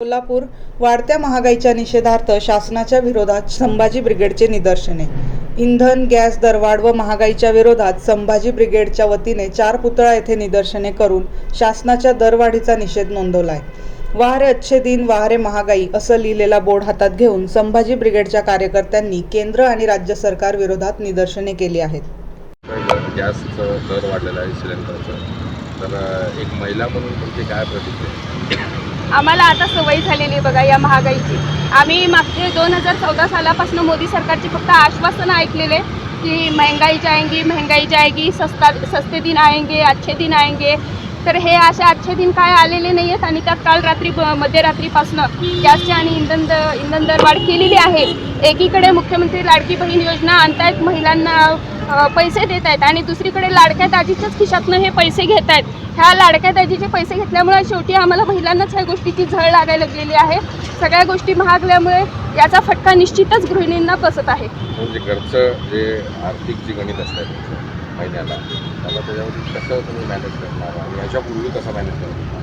कोल्हापूर वाढत्या महागाईच्या निषेधार्थ शासनाच्या विरोधात संभाजी ब्रिगेडचे निदर्शने. इंधन गॅस दरवाढ व महागाईच्या विरोधात संभाजी ब्रिगेडच्या वतीने चार पुतळा येथे निदर्शने करून शासनाच्या दरवाढीचा निषेध नोंदवलाय. वाहरे अच्छे दिन वाहरे महागाई असं लिहिलेला बोर्ड हातात घेऊन संभाजी ब्रिगेडच्या कार्यकर्त्यांनी केंद्र आणि राज्य सरकार विरोधात निदर्शने केली आहेत. गॅसचं दर वाढलेला आहे सिलेंडरचं. तर एक महिला म्हणून तुमची काय प्रतिक्रिया आम्हाला आता सवय झालेली आहे बघा या महागाईची. आम्ही मागचे दोन हजार चौदा सालापासून मोदी सरकारची फक्त आश्वासनं ऐकलेले की महंगाई जाएंगी महंगाई जाएगी सस्ता सस्ते दिन आएंगे अच्छे दिन आएंगे तर हे असे आजचे दिन काय आलेले नाही आहेत आणि त्यात काल रात्री ब- मध्यरात्रीपासनं गॅसची आणि इंधन द इंधन दरवाढ केलेली आहे. एकीकडे मुख्यमंत्री लाडकी बहीण योजना आणतायत महिलांना पैसे देत आहेत आणि दुसरीकडे लाडक्या दाजीच्याच खिशातनं हे पैसे घेत आहेत ह्या लाडक्या दाजीचे पैसे घेतल्यामुळे शेवटी आम्हाला महिलांनाच ह्या गोष्टीची झळ लागायला लागलेली आहे. सगळ्या गोष्टी महागल्यामुळे याचा फटका निश्चितच गृहिणींना बसत आहे. म्हणजे घरचं जे आर्थिक जी गणित असतात महिन्याला. त्याला त्याच्यावरती कसं तुम्ही मॅनेज करणार आणि ह्याच्यापूर्वी कसं मॅनेज करणार?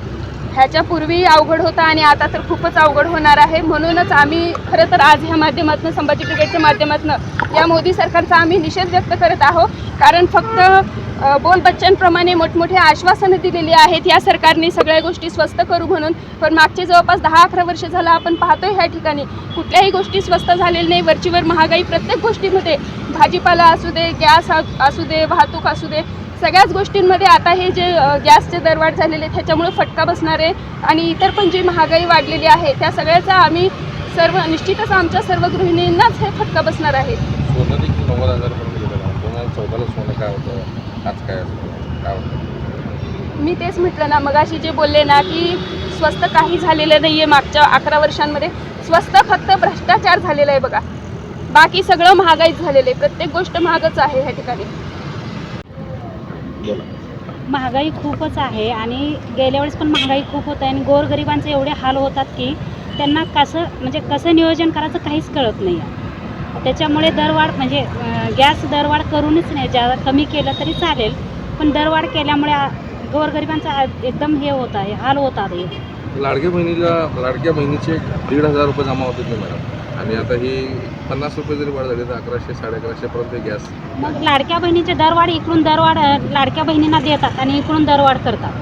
ह्याच्यापूर्वी अवघड होता आणि आता तर खूपच अवघड होणार आहे. म्हणूनच आम्ही खरं तर आज ह्या माध्यमातून संभाजी ब्रिगेडच्या माध्यमातून या मोदी सरकारचा आम्ही निषेध व्यक्त करत आहोत. कारण फक्त बोल बच्चनप्रमाणे मोठमोठे आश्वासनं दिलेली आहेत. या सरकारने सगळ्या गोष्टी स्वस्त करू म्हणून पण मागचे जवळपास दहा अकरा वर्ष झालं आपण पाहतोय ह्या ठिकाणी. कुठल्याही गोष्टी स्वस्त झालेल्या नाही. वरचीवर महागाई प्रत्येक गोष्टीमध्ये भाजीपाला असू दे गॅस असू दे वाहतूक असू दे सगळ्याच गोष्टींमध्ये आता हे जे गॅसचे दरवाढ झालेले आहेत, त्याच्यामुळे फटका बसणार आहे. आणि इतर पण जी महागाई वाढलेली आहे त्या सगळ्याचा आम्ही सर्व निश्चितच आमच्या सर्व गृहिणींनाच हे फटका बसणार आहे. सोनं देखील नव्वद हजारपर्यंत गेलं दोन हजार चौदाला सोनं काय होतं? आज काय असतं? काय होतं? मी तेच म्हटलं ना मगाशी जे बोलले ना की स्वस्त काही झालेलं नाही आहे मागच्या अकरा वर्षांमध्ये. स्वस्त फक्त भ्रष्टाचार झालेला आहे बघा. बाकी सगळं महागाईच झालेलं आहे. प्रत्येक गोष्ट महागच आहे ह्या ठिकाणी. महागाई खूपच आहे आणि गेल्या वेळेस पण महागाई खूप होत आहे आणि गोरगरिबांचे एवढे हाल होतात की त्यांना कसं म्हणजे कसं नियोजन करायचं काहीच कळत नाही आहे. त्याच्यामुळे दरवाढ म्हणजे गॅस दरवाढ करूनच नाही. ज्या कमी केलं तरी चालेल. पण दरवाढ केल्यामुळे गोरगरिबांचा एकदम हे होत आहे हाल होतात हे लाडक्या बहिणीला लाडक्या बहिणीचे दीड हजार रुपये जमा होते ना मॅडम. आणि आता ही पन्नास रुपये जरी वाढ झाली तर अकराशे साडे अकराशेपर्यंत गॅस मग लाडक्या बहिणीचे दरवाढ इकडून दरवाढ लाडक्या बहिणींना देतात आणि इकडून दरवाढ करतात.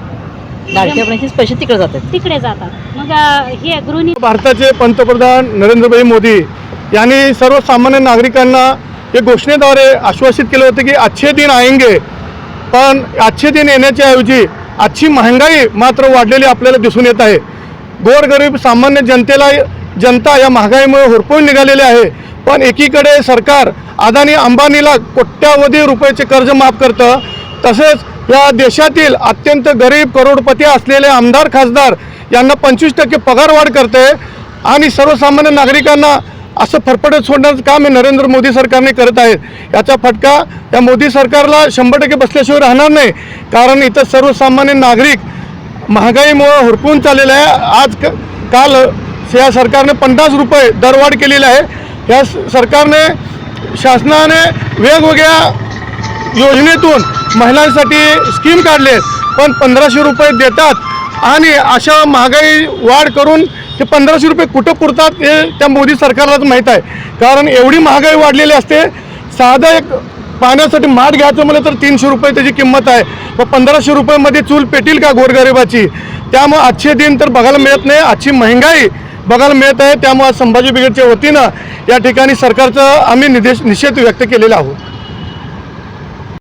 लाडक्या बहिणीचे पैसे तिकडे जातात. तिकडे जातात. मग हे गृहिणी भारताचे पंतप्रधान नरेंद्रभाई मोदी यांनी सर्वसामान्य नागरिकांना हे घोषणेद्वारे आश्वासित केलं होते की अच्छे दिन आएंगे पण अच्छे दिन येण्याच्या ऐवजी आजची महागाई मात्र वाढलेली आपल्याला दिसून येत आहे. गोरगरीब सामान्य जनतेला जनता या महागाईमुळे होरपळून निघालेली आहे पण एकीकडे सरकार अदानी अंबानीला कोट्यावधी रुपयाचे कर्ज माफ करतं तसेच या देशातील अत्यंत गरीब करोडपती असलेले आमदार खासदार यांना पंचवीस टक्के पगारवाढ करते आणि सर्वसामान्य नागरिकांना असं फरफटत सोडण्याचं काम हे नरेंद्र मोदी सरकारने करत आहे याचा फटका या मोदी सरकारला शंभर टक्के बसल्याशिवाय राहणार नाही. कारण इथं सर्वसामान्य नागरिक महागाईमुळं हुरपून चाललेलं आहे. आज क काल या सरकारने पन्नास रुपये दरवाढ केलेली आहे. या स- सरकारने शासनाने वेगवेगळ्या योजनेतून महिलांसाठी स्कीम काढले आहेत पण पंधराशे रुपये देतात. आणि अशा महागाई वाढ करून ते पंधराशे रुपये कुठं पुरतात हे त्या मोदी सरकारलाच माहीत आहे. कारण एवढी महागाई वाढलेली असते साधं एक पाण्यासाठी माठ घ्यायचं म्हणलं तर तीनशे रुपये त्याची किंमत आहे. व पंधराशे रुपयामध्ये चूल पेटील का गोरगरिबाची? त्यामुळं आजचे दिन तर बघायला मिळत नाही आजची महंगाई बघायला मिळत आहे. त्यामुळे संभाजी ब्रिगेडच्या वतीनं या ठिकाणी सरकारचा आम्ही निदेश निषेध व्यक्त केलेला आहोत.